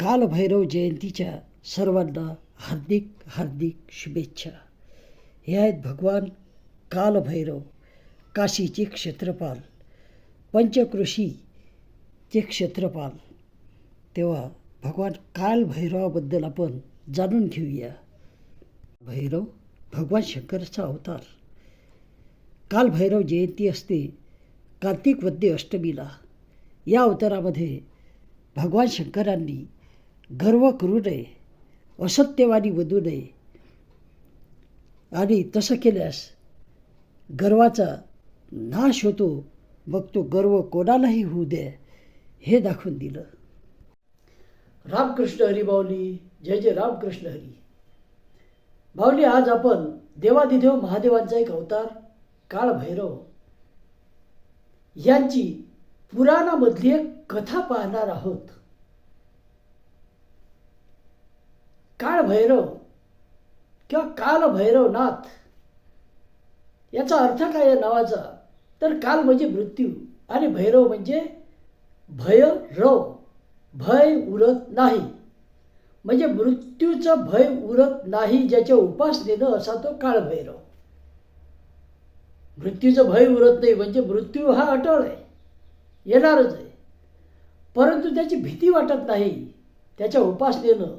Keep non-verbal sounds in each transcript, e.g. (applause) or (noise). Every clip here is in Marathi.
कालभैरव जयंतीच्या सर्वांना हार्दिक हार्दिक शुभेच्छा. हे आहेत भगवान कालभैरव काशीचे क्षेत्रपाल पंचकृषीचे क्षेत्रपाल. तेव्हा भगवान कालभैरवाबद्दल आपण जाणून घेऊया. भैरव भगवान शंकराचा अवतार. कालभैरव जयंती असते कार्तिक वद्य अष्टमीला. या अवतारामध्ये भगवान शंकरांनी गर्व करू नये असत्यवादी वधू नये. आणि तसं केल्यास गर्वाचा नाश होतो. मग तो गर्व कोणालाही होऊ दे हे दाखवून दिलं. रामकृष्ण हरी बावली जय जय रामकृष्ण हरी. बावली आज आपण देवादिदेव महादेवांचा एक अवतार काळभैरव यांची पुराणामधली एक कथा पाहणार आहोत. काळभैरव किंवा कालभैरवनाथ याचा अर्थ काय या नावाचा? तर काल म्हणजे मृत्यू आणि भैरव म्हणजे भय रव भय उरत नाही. म्हणजे मृत्यूचं भय उरत नाही ज्याच्या उपासनेनं असा तो काळभैरव मृत्यूचं भय उरत नाही म्हणजे मृत्यू हा अटळ आहे येणारच आहे. परंतु त्याची भीती वाटत नाही त्याच्या उपासनेनं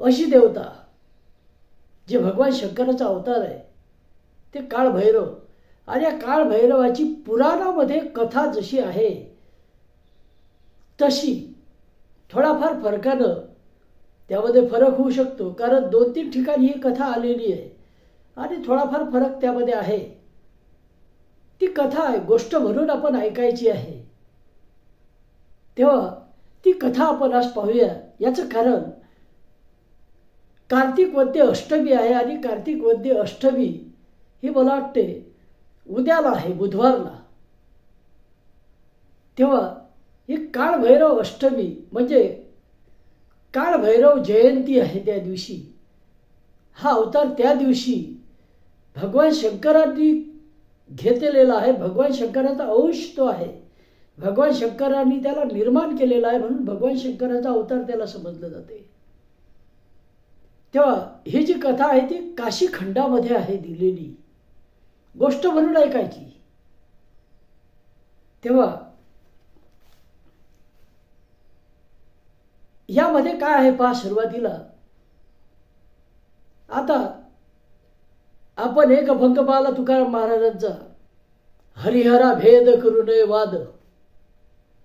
अशी देवता जे भगवान शंकराचा अवतार आहे ते काळभैरव. आणि या काळभैरवाची पुराणामध्ये कथा जशी आहे तशी थोडाफार फरकानं त्यामध्ये फरक होऊ शकतो. कारण दोन तीन ठिकाणी ही कथा आलेली आहे. आणि थोडाफार फरक त्यामध्ये आहे. ती कथा आहे गोष्ट म्हणून आपण ऐकायची आहे. तेव्हा ती कथा आपण आज पाहूया. याचं कारण कार्तिक वद्य अष्टमी आहे आणि कार्तिक वद्य अष्टमी ही मला वाटते उद्याला आहे बुधवारला. तेव्हा ही काळभैरव अष्टमी म्हणजे काळभैरव जयंती आहे त्या दिवशी. हा अवतार त्या दिवशी भगवान शंकरांनी घेतलेला आहे. भगवान शंकराचा अंश तो आहे. भगवान शंकरांनी त्याला निर्माण केलेला आहे म्हणून भगवान शंकराचा अवतार त्याला समजलं जाते. तेव्हा ही जी कथा आहे ती काशी खंडामध्ये आहे दिलेली. गोष्ट म्हणून ऐकायची. तेव्हा यामध्ये काय आहे पहा सुरुवातीला. आता आपण एक भंग पाहिला तुकाराम महाराजांचा. हरिहरा भेद करू नये वाद.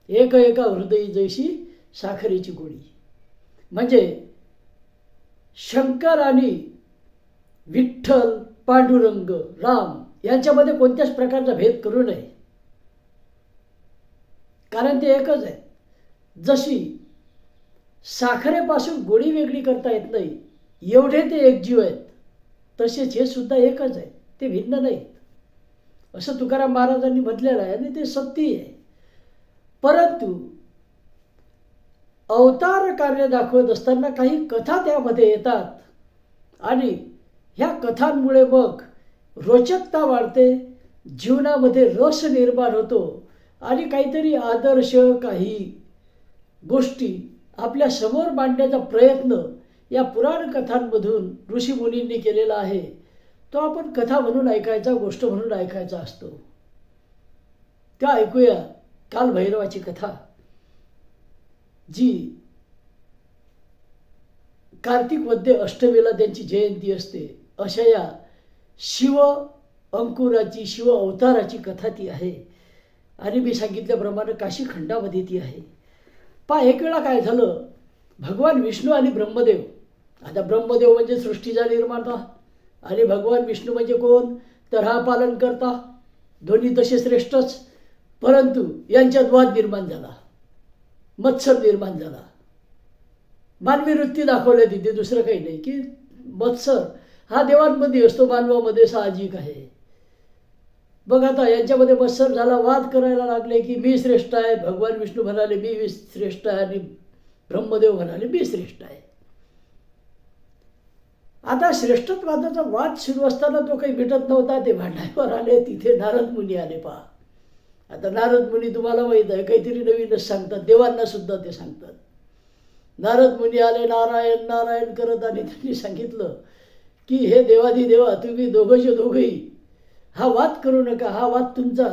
एक एका हृदयी जैशी साखरेची गोळी. म्हणजे शंकर आणि विठ्ठल पांडुरंग राम यांच्यामध्ये कोणत्याच प्रकारचा भेद करू नये. कारण ते एकच आहे. जशी साखरेपासून गोळी वेगळी करता येत नाही एवढे ते एक जीव आहेत तसेच हे सुद्धा एकच आहे. ते भिन्न नाहीत. असं तुकाराम महाराजांनी म्हटलेलं आहे आणि ते सत्य आहे. परंतु अवतार कार्य दाखवत असताना काही कथा त्यामध्ये येतात. आणि ह्या कथांमुळे मग रोचकता वाढते जीवनामध्ये रस निर्माण होतो आणि काहीतरी आदर्श काही गोष्टी आपल्यासमोर मांडण्याचा प्रयत्न या पुराण कथांमधून ऋषीमुनींनी केलेला आहे. तो आपण कथा म्हणून ऐकायचा गोष्ट म्हणून ऐकायचा असतो. त्या ऐकूया काल भैरवाची कथा. जी कार्तिक वद्य अष्टमीला त्यांची जयंती असते अशा या शिव अंकुराची शिव अवताराची कथा ती आहे. आणि मी सांगितल्याप्रमाणे काशी खंडामध्ये ती आहे. पा एक वेळा काय झालं? भगवान विष्णू आणि ब्रह्मदेव. आता ब्रह्मदेव म्हणजे सृष्टीचा निर्माता. आणि भगवान विष्णू म्हणजे कोण? तर हा पालन करता दोन्ही तसे श्रेष्ठच. परंतु यांच्यात वाद निर्माण झाला. मत्सर निर्माण झाला. मानवी वृत्ती दाखवल्या तिथे दुसरं काही नाही की मत्सर हा देवांमध्ये असतो मानवामध्ये साहजिक आहे. बघ आता यांच्यामध्ये मत्सर झाला वाद करायला लागले की मी श्रेष्ठ आहे भगवान विष्णू म्हणाले मी श्रेष्ठ आहे आणि ब्रह्मदेव म्हणाले मी श्रेष्ठ आहे. आता श्रेष्ठत्वादाचा वाद सुरू असताना तो काही भेटत नव्हता ते भांडायवर आले तिथे नारद मुनी आले पहा. आता नारद मुनी तुम्हाला माहीत आहे काहीतरी नवीनच सांगतात देवांना सुद्धा ते सांगतात. नारद मुनी आले नारायण नारायण करत आणि त्यांनी सांगितलं की हे देवाधी देवा तुम्ही दोघंचे दोघंही हा वाद करू नका हा वाद तुमचा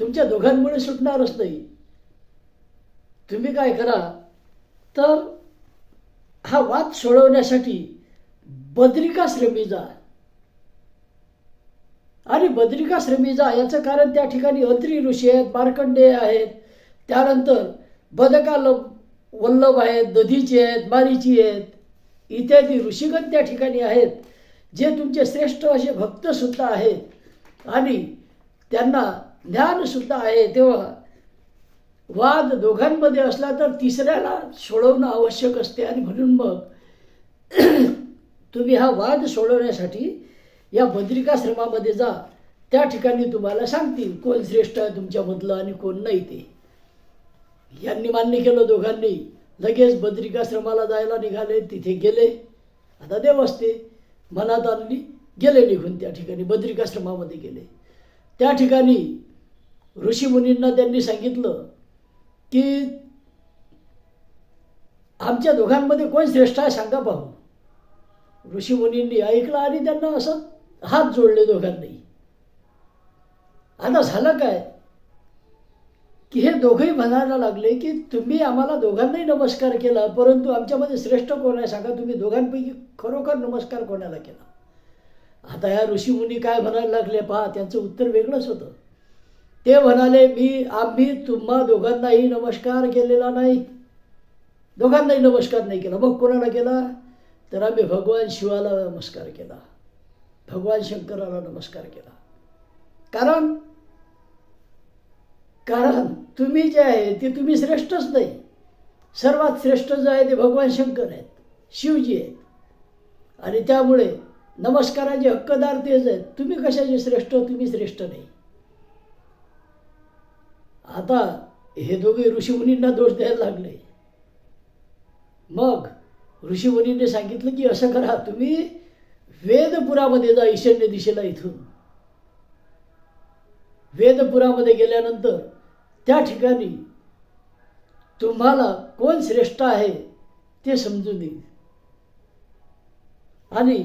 तुमच्या दोघांमुळे सुटणारच नाही. तुम्ही काय करा तर हा वाद सोडवण्यासाठी बद्रिकाश्रमी जा. आणि बद्रिकाश्रमी जा याचं कारण त्या ठिकाणी अत्री ऋषी आहेत मार्कंडेय आहेत. त्यानंतर बदकाल वल्लभ आहेत दधीची आहेत मारीची आहेत. इत्यादी ऋषीगण त्या ठिकाणी आहेत जे तुमचे श्रेष्ठ असे भक्तसुद्धा आहेत. आणि त्यांना ज्ञानसुद्धा आहे. तेव्हा वाद दोघांमध्ये असला तर तिसऱ्याला सोडवणं आवश्यक असते. आणि म्हणून मग तुम्ही हा वाद सोडवण्यासाठी या बद्रिकाश्रमामध्ये जा. त्या ठिकाणी तुम्हाला सांगतील कोण श्रेष्ठ आहे तुमच्यामधलं आणि कोण नाही ते. यांनी मान्य केलं दोघांनी. लगेच बद्रिकाश्रमाला जायला निघाले तिथे गेले. आता देव असते. मनात आणली गेले निघून त्या ठिकाणी बद्रिकाश्रमामध्ये गेले. त्या ठिकाणी ऋषीमुनींना त्यांनी सांगितलं की आमच्या दोघांमध्ये कोण श्रेष्ठ आहे सांगा पाहू. ऋषीमुनींनी ऐकलं आणि त्यांना असं हात जोडले दोघांनाही आता झालं काय? की हे दोघंही म्हणायला लागले की तुम्ही आम्हाला दोघांनाही नमस्कार केला परंतु आमच्यामध्ये श्रेष्ठ कोण आहे सांगा तुम्ही दोघांपैकी खरोखर नमस्कार कोणाला केला? आता या ऋषीमुनी काय म्हणायला लागले? पहा त्यांचं उत्तर वेगळंच होतं. ते म्हणाले मी आम्ही तुम्हा दोघांनाही नमस्कार केलेला नाही. दोघांनाही नमस्कार नाही केला. मग कोणाला केला? तर आम्ही भगवान शिवाला नमस्कार केला. भगवान शंकराला नमस्कार केला. कारण कारण तुम्ही जे आहे ते तुम्ही श्रेष्ठच नाही. सर्वात श्रेष्ठ जे आहे ते भगवान शंकर आहेत शिवजी आहेत. आणि त्यामुळे नमस्काराचे हक्कदार तेच आहेत तुम्ही कशाचे श्रेष्ठ तुम्ही श्रेष्ठ नाही. आता हे दोघे ऋषीमुनींना दोष द्यायला लागले. मग ऋषीमुनींनी सांगितलं की असं करा तुम्ही वेदपुरामध्ये जा ईशान्य दिशेला इथून वेदपुरामध्ये गेल्यानंतर त्या ठिकाणी तुम्हाला कोण श्रेष्ठ आहे ते समजून येईल. आणि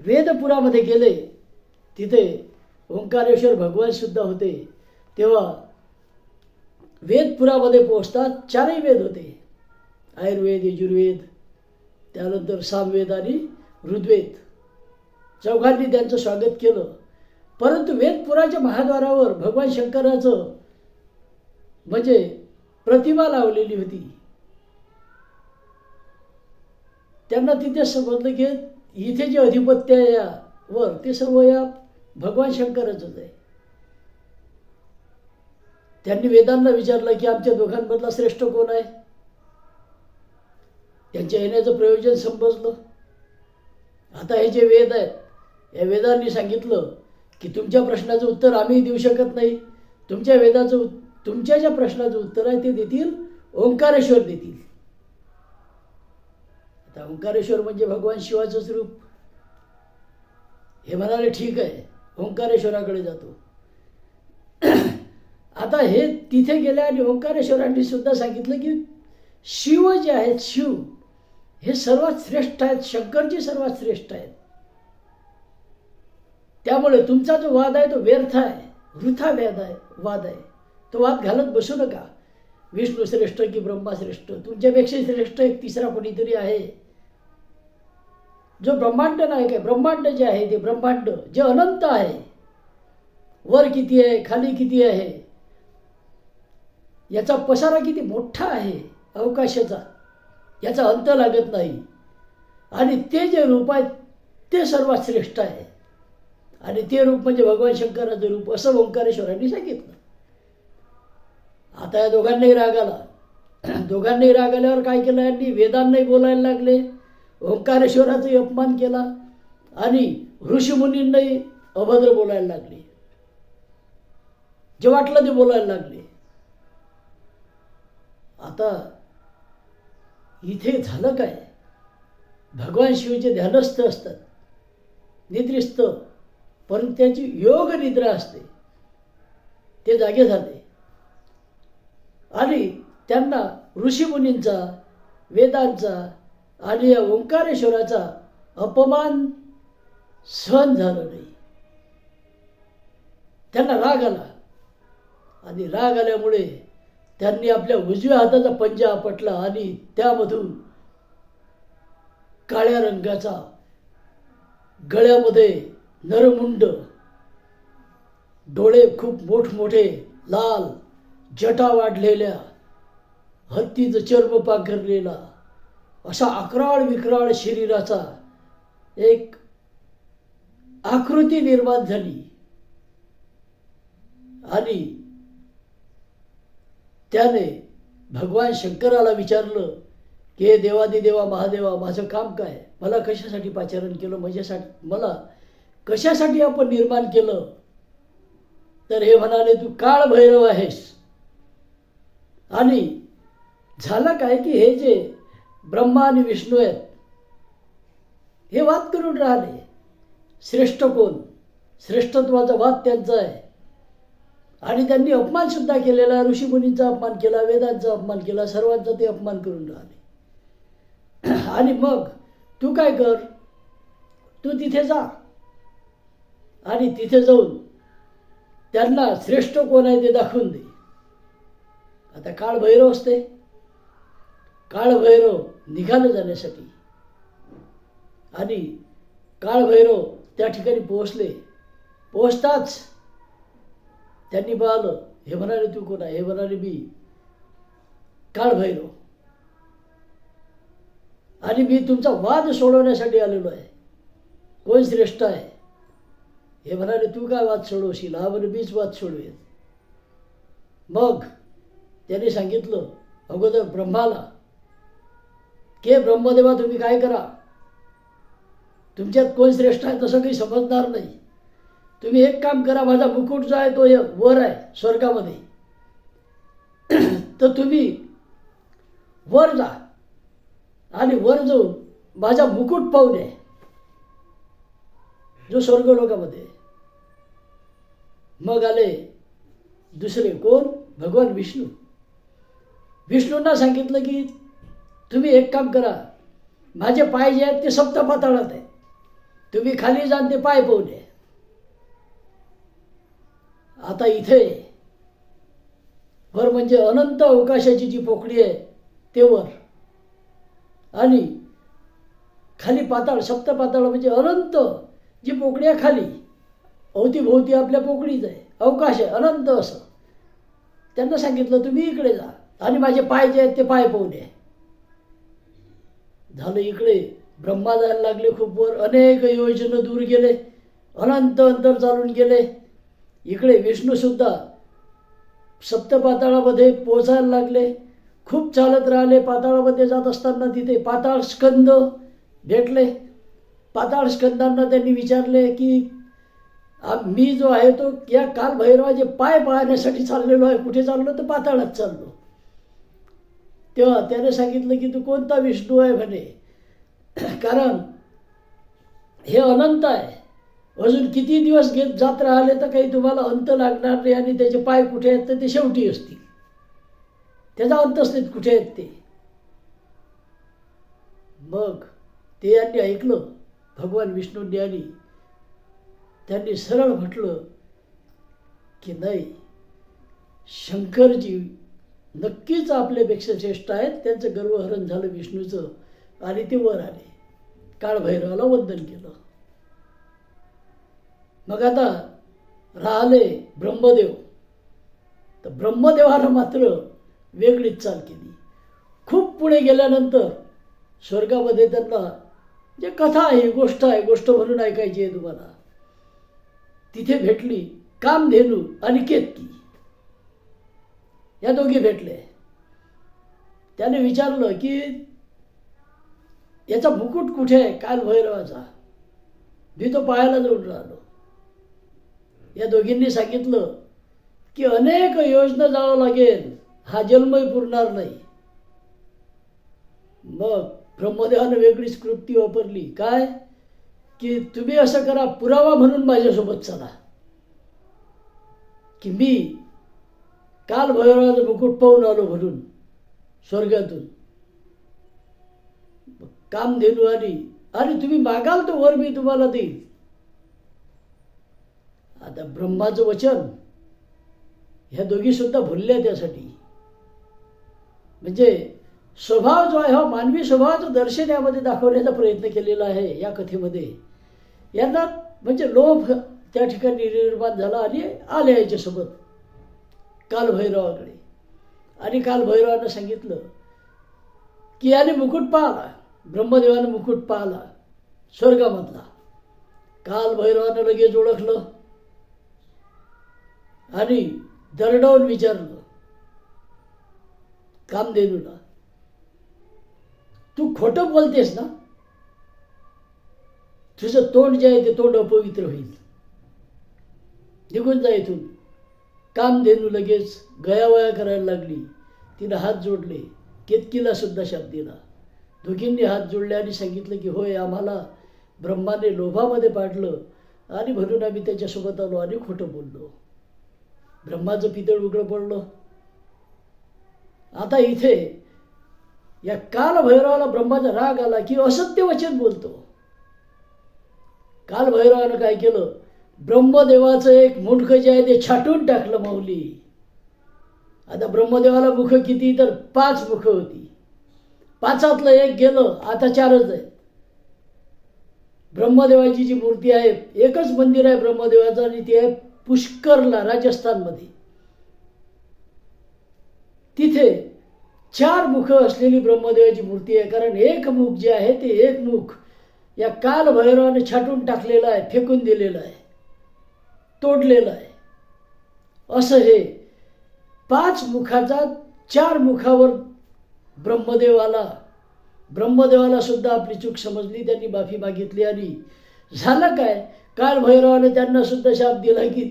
वेदपुरामध्ये गेले तिथे ओंकारेश्वर भगवान सुद्धा होते. तेव्हा वेदपुरामध्ये पोहोचतात चारही वेद होते. आयुर्वेद यजुर्वेद त्यानंतर सामवेद आणि ऋग्वेद. चौघांनी त्यांचं स्वागत केलं. परंतु वेदपुराच्या महाद्वारावर भगवान शंकराचं म्हणजे प्रतिमा लावलेली होती. त्यांना तिथे समजलं की इथे जे अधिपत्य आहे यावर ते सर्व या भगवान शंकराचंच आहे. त्यांनी वेदांना विचारलं की आमच्या दोघांमधला श्रेष्ठ कोण आहे? त्यांच्या येण्याचं प्रयोजन समजलं आता हे जे वेद आहेत या वेदांनी सांगितलं की तुमच्या प्रश्नाचं उत्तर आम्ही देऊ शकत नाही. तुमच्या वेदाचं तुमच्या ज्या प्रश्नाचं उत्तर आहे ते देतील ओंकारेश्वर देतील. आता ओंकारेश्वर म्हणजे भगवान शिवाचंच रूप. हे म्हणाले ठीक आहे ओंकारेश्वराकडे जातो. (clears throat) आता हे तिथे गेले आणि ओंकारेश्वरांनी सुद्धा सांगितलं की शिव जे आहेत शिव हे सर्वात श्रेष्ठ आहेत शंकरजी सर्वात श्रेष्ठ आहेत. त्यामुळे तुमचा जो वाद आहे तो व्यर्थ आहे. वृथा वेद आहे वाद आहे. तो वाद घालत बसू नका. विष्णू श्रेष्ठ की ब्रह्मा श्रेष्ठ? तुमच्यापेक्षा श्रेष्ठ एक तिसरा कोणीतरी आहे. जो ब्रह्मांड नाही काय ब्रह्मांड जे आहे ते ब्रह्मांड जे अनंत आहे. वर किती आहे खाली किती आहे? याचा पसारा किती मोठा आहे अवकाशाचा? याचा अंत लागत नाही. आणि ते जे रूप आहे ते सर्वात श्रेष्ठ आहे. आणि ते रूप म्हणजे भगवान शंकराचं रूप असं ओंकारेश्वरांनी सांगितलं. आता या दोघांनाही राग आला. (clears throat) दोघांनाही राग आल्यावर काय केलं यांनी? वेदांनाही बोलायला लागले. ओंकारेश्वराचाही अपमान केला आणि ऋषीमुनींनाही अभद्र बोलायला लागले. जे वाटलं ते बोलायला लागले. आता इथे झालं काय? भगवान शिवचे ध्यानस्थ असतात. निद्रिस्त परंतु त्यांची योग निद्रा असते. ते जागे झाले. आणि त्यांना ऋषीमुनींचा वेदांचा आणि या ओंकारेश्वराचा अपमान सहन झाला नाही. त्यांना राग आला. आणि राग आल्यामुळे त्यांनी आपल्या उजव्या हाताचा पंजा आपटला आणि त्यामधून काळ्या रंगाचा गळ्यामध्ये नरमुंड. डोळे खूप मोठमोठे लाल जटा वाढलेल्या हत्तीचं चर्म पांघरलेला अशा अकराळ विक्राळ शरीराचा एक आकृती निर्माण झाली. आणि त्याने भगवान शंकराला विचारलं की हे देवादिदेवा महादेवा माझं काम काय? मला कशासाठी पाचारण केलं? माझ्यासाठी मला कशासाठी आपण निर्माण केलं? तर हे म्हणाले तू काळ भैरव आहेस. आणि झालं काय की हे जे ब्रह्मा आणि विष्णू आहेत हे वाद करून राहिले. श्रेष्ठ कोण? श्रेष्ठत्वाचा वाद त्यांचा आहे. आणि त्यांनी अपमानसुद्धा केलेला ऋषीमुनींचा अपमान केला वेदांचा अपमान केला सर्वांचा ते अपमान करून राहिले. (clears throat) आणि मग तू काय कर? तू तिथे जा. आणि तिथे जाऊन त्यांना श्रेष्ठ कोण आहे ते दाखवून दे. आता काळ भैरव असते. काळ भैरव निघालं जाण्यासाठी. आणि काळ भैरव त्या ठिकाणी पोहोचले. पोहोचताच त्यांनी पाहिलं हे म्हणाले तू कोण आहे? हे म्हणाले मी काळ भैरव. आणि मी तुमचा वाद सोडवण्यासाठी आलेलो आहे. कोण श्रेष्ठ आहे? हे म्हणाले तू काय वाद सोडवशील? हा म्हणे मीच वाद सोडवेत मग त्याने सांगितलं अगोदर ब्रह्माला के ब्रह्मदेवा तुम्ही काय करा? तुमच्यात कोण श्रेष्ठ आहे तसं काही समजणार नाही. तुम्ही एक काम करा माझा मुकुट जो आहे तो हे वर आहे स्वर्गामध्ये. तर तुम्ही वर जा आणि वर जाऊन माझा मुकुट पाहुणे जो स्वर्ग लोकामध्ये आहे. मग आले दुसरे कोण? भगवान विष्णू. विष्णूंना सांगितलं की तुम्ही एक काम करा माझे पाय जे आहेत ते सप्त पाताळात आहेत. तुम्ही खाली जाण ते पाय पोहले आता इथे वर म्हणजे अनंत अवकाशाची जी पोकळी आहे ते वर. आणि खाली पाताळ सप्त पाताळ म्हणजे अनंत जी पोकळी आहे खाली. अवतीभोवती आपल्या पोकळीच आहे. अवकाश आहे अनंत असं. त्यांना सांगितलं तुम्ही इकडे जा. आणि माझे पाय जे आहेत ते पाय पोहणे झालं इकडे. ब्रह्मा जायला लागले खूप वर. अनेक योजनं दूर गेले. अनंत अंतर चालून गेले. इकडे विष्णूसुद्धा सप्तपाताळामध्ये पोचायला लागले. खूप चालत राहिले. पाताळामध्ये जात असताना तिथे पाताळ स्कंद भेटले. पाताळ स्कंदांना त्यांनी विचारले की मी जो आहे तो या कालभैरवाचे पाय पाहण्यासाठी चाललेलो आहे. कुठे चाललो? तर पाताळात चाललो. तेव्हा त्याने सांगितलं की तू कोणता विष्णू आहे म्हणे? कारण हे अनंत आहे. अजून किती दिवस घेत जात राहिले तर काही तुम्हाला अंत लागणार नाही आणि त्याचे पाय कुठे आहेत तर ते शेवटी असतील. त्याचा अंत नाहीत कुठे आहेत ते? मग ते यांनी ऐकलं. भगवान विष्णूंनी आणि त्यांनी सरळ म्हटलं की नाही शंकरजी नक्कीच आपल्यापेक्षा श्रेष्ठ आहेत त्यांचं गर्वहरण झालं विष्णूचं आणि ते वर आले. काळभैरवाला वंदन केलं. मग आता राहले ब्रह्मदेव. तर ब्रह्मदेवानं मात्र वेगळीच चाल केली. खूप पुढे गेल्यानंतर स्वर्गामध्ये त्यांना जे कथा आहे गोष्ट आहे गोष्ट म्हणून ऐकायची आहे तुम्हाला. तिथे भेटली कामधेनू अनिकेत की. या दोघी भेटले. त्याने विचारलं की याचा मुकुट कुठे आहे? काल भैरवाचा. मी तो पाहायला जाऊन राहिलो. या दोघींनी सांगितलं की अनेक योजना जावं लागेल. हा जन्मही पुरणार नाही. मग ब्रह्मदेवानं वेगळीच कृप्ती वापरली. काय? की तुम्ही असं करा पुरावा म्हणून माझ्यासोबत चला. की मी काल भैरवाचं मुकुट पाहून आलो म्हणून स्वर्गातून. कामधेनू आली आणि तुम्ही मागाल तो वर मी तुम्हाला देईल आता ब्रह्माचं वचन ह्या दोघी सुद्धा भुलल्या त्यासाठी. म्हणजे स्वभाव जो आहे हा मानवी स्वभावाचं दर्शन यामध्ये दाखवण्याचा प्रयत्न केलेला आहे या कथेमध्ये. यांना म्हणजे लोभ त्या ठिकाणी निर्माण झाला आणि आले याच्यासोबत. कालभैरवाकडे. आणि कालभैरवानं सांगितलं की याने मुकुट पाहला. ब्रह्मदेवाने मुकुट पाहला. स्वर्गामधला. कालभैरवानं लगेच ओळखलं. आणि दरडावून विचारलं कामधेनूला तू खोटं बोलतेस ना? तुझं तोंड जे आहे ते तोंड अपवित्र होईल. निघून जा इथून. कामधेनू लगेच गयावया करायला लागली. तिनं हात जोडले. केतकीला सुद्धा शाप दिला दोघींनी हात जोडले आणि सांगितलं की होय आम्हाला ब्रह्माने लोभामध्ये पाडलं आणि म्हणून आम्ही त्याच्यासोबत आलो आणि खोटं बोललो. ब्रह्माचं पितळ उघडं पडलं. आता इथे या कालभैरवाला ब्रह्माचा राग आला की असत्य वचन बोलतो. काल भैरवानं काय केलं? ब्रह्मदेवाचं एक मुंडकं जे आहे ते छाटून टाकलं माऊली. आता ब्रह्मदेवाला मुख किती? तर पाच मुख होती. पाचातलं एक गेलं आता चारच आहेत. ब्रह्मदेवाची जी मूर्ती आहे एकच मंदिर आहे ब्रह्मदेवाचं आणि ती आहे पुष्करला राजस्थानमध्ये. तिथे चार मुख असलेली ब्रह्मदेवाची मूर्ती आहे कारण एक मुख जे आहे ते एक मुख. या कालभैरवाने छाटून टाकलेलं आहे फेकून दिलेलं आहे तोडलेलं आहे. असं हे पाच मुखाचा चार मुखावर ब्रह्मदेवाला ब्रह्मदेवाला सुद्धा आपली चूक समजली त्यांनी माफी मागितली आणि झालं काय? कालभैरवाने त्यांना सुद्धा शाप दिला की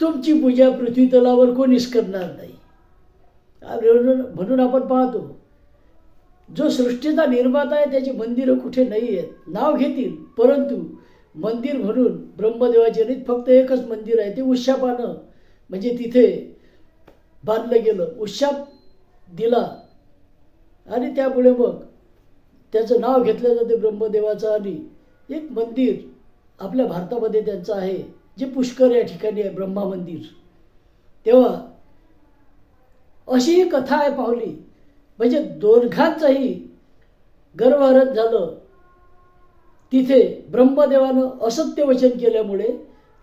तुमची पूजा पृथ्वी तलावर कोणीच करणार नाही. म्हणून आपण पाहतो जो सृष्टीचा निर्माता आहे त्याची मंदिरं कुठे नाही आहेत नाव घेतील. परंतु मंदिर म्हणून ब्रह्मदेवाचे नाही फक्त एकच मंदिर आहे ते उशापानं म्हणजे तिथे बांधलं गेलं. उशाप दिला. आणि त्यामुळे मग त्याचं नाव घेतलं जाते ब्रह्मदेवाचं आणि एक मंदिर आपल्या भारतामध्ये त्यांचं आहे जे पुष्कर या ठिकाणी आहे ब्रह्मा मंदिर. तेव्हा अशी ही कथा आहे पावली. म्हणजे दोघांचंही गर्भहरण झालं. तिथे ब्रह्मदेवानं असत्य वचन केल्यामुळे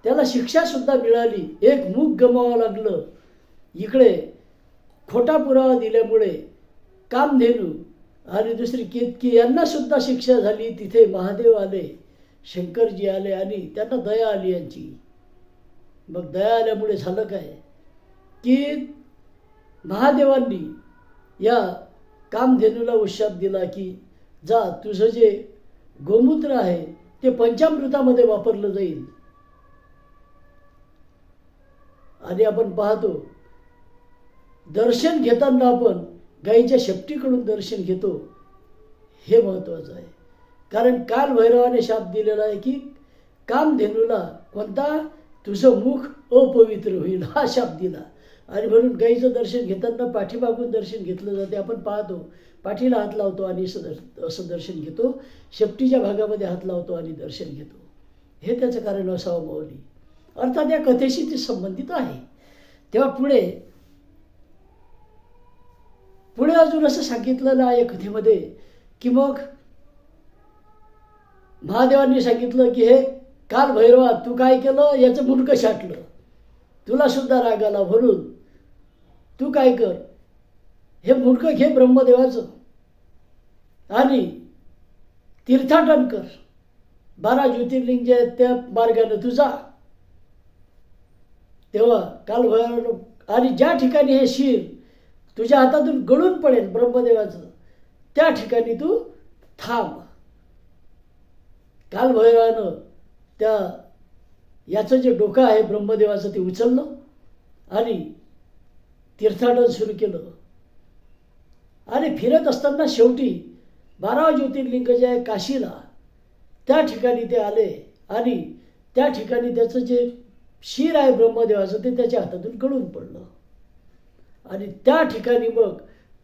त्याला शिक्षासुद्धा मिळाली. एक मूग गमावं लागलं. इकडे खोटा पुरावा दिल्यामुळे कामधेनू आणि दुसरी केतकी यांनासुद्धा शिक्षा झाली. तिथे महादेव आले शंकरजी आले आणि त्यांना दया आली यांची. मग दया आल्यामुळे झालं काय? की महादेवांनी या कामधेनूला उशाप दिला की जा तुझं जे गोमूत्र आहे ते पंचामृतामध्ये वापरलं जाईल. आणि आपण पाहतो दर्शन घेताना आपण गाईच्या शेपटीकडून दर्शन घेतो हे महत्त्वाचं आहे. कारण काल भैरवाने शाप दिलेला आहे की कामधेनूला कोणता तुझं मुख अपवित्र होईल हा शाप दिला. आणि म्हणून गाईचं दर्शन घेताना पाठीमागून दर्शन घेतलं जाते. आपण पाहतो पाठीला हात लावतो आणि असं असं दर्शन घेतो. शेपटीच्या भागामध्ये हात लावतो आणि दर्शन घेतो. हे त्याचं कारण असावं माऊली. अर्थात या कथेशी ते संबंधित आहे. तेव्हा पुढे पुढे अजून असं सांगितलं ना या कथेमध्ये की मग महादेवांनी सांगितलं की हे काल भैरवा तू काय केलं? याचं मुंडकं छाटलं तुला सुद्धा राग आला म्हणून तू काय कर? हे मुंडकं घे ब्रह्मदेवाचं. आणि तीर्थाटन कर. बारा ज्योतिर्लिंग जे आहेत त्या मार्गाने तू जा. तेव्हा काल आणि ज्या ठिकाणी हे शिर तुझ्या हातातून गळून पडेल ब्रह्मदेवाचं त्या ठिकाणी तू थांब. काल भैरवानं त्या याचं जे डोकं आहे ब्रह्मदेवाचं ते उचललं. आणि तीर्थाटन सुरू केलं. आणि फिरत असताना शेवटी बारा ज्योतिर्लिंग जे आहे काशीला त्या ठिकाणी ते आले आणि त्या ठिकाणी त्याचं जे शिर आहे ब्रह्मदेवाचं ते त्याच्या हातातून गळून पडलं. आणि त्या ठिकाणी मग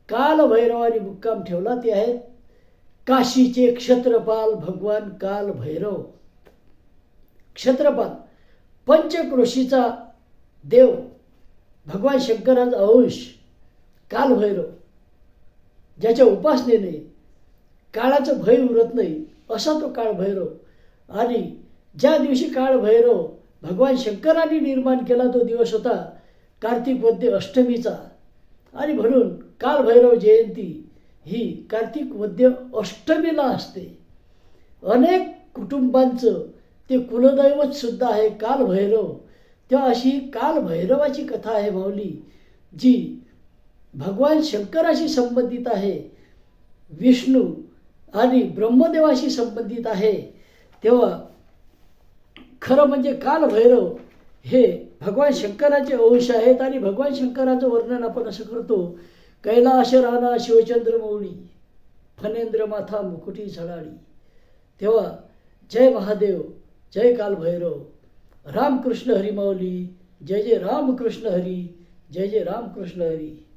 कालभैरवाने मुक्काम ठेवला ते आहेत काशीचे क्षत्रपाल भगवान कालभैरव. क्षत्रपाल पंचक्रोशीचा देव भगवान शंकराचा अंश कालभैरव ज्याच्या उपासनेने काळाचं भय उरत नाही असा तो काळभैरव आणि ज्या दिवशी काळभैरव भगवान शंकरांनी निर्माण केला तो दिवस होता कार्तिक वद्य अष्टमीचा. आणि म्हणून कालभैरव जयंती ही कार्तिक वद्य अष्टमीला असते. अनेक कुटुंबांचं ते कुलदैवतसुद्धा आहे कालभैरव तेव्हा अशी काल भैरवाची कथा आहे माऊली जी भगवान शंकराशी संबंधित आहे विष्णू आणि ब्रह्मदेवाशी संबंधित आहे. तेव्हा खरं म्हणजे काल भैरव हे भगवान शंकराचे अंश आहेत आणि भगवान शंकराचं वर्णन आपण असं करतो कैलाश राणा शिवचंद्र मौळी फनेंद्र माथा मुकुटी झळाळी तेव्हा जय महादेव जय काल भैरव. रामकृष्ण हरी माऊली जय जय रामकृष्ण हरी जय जय रामकृष्ण हरी.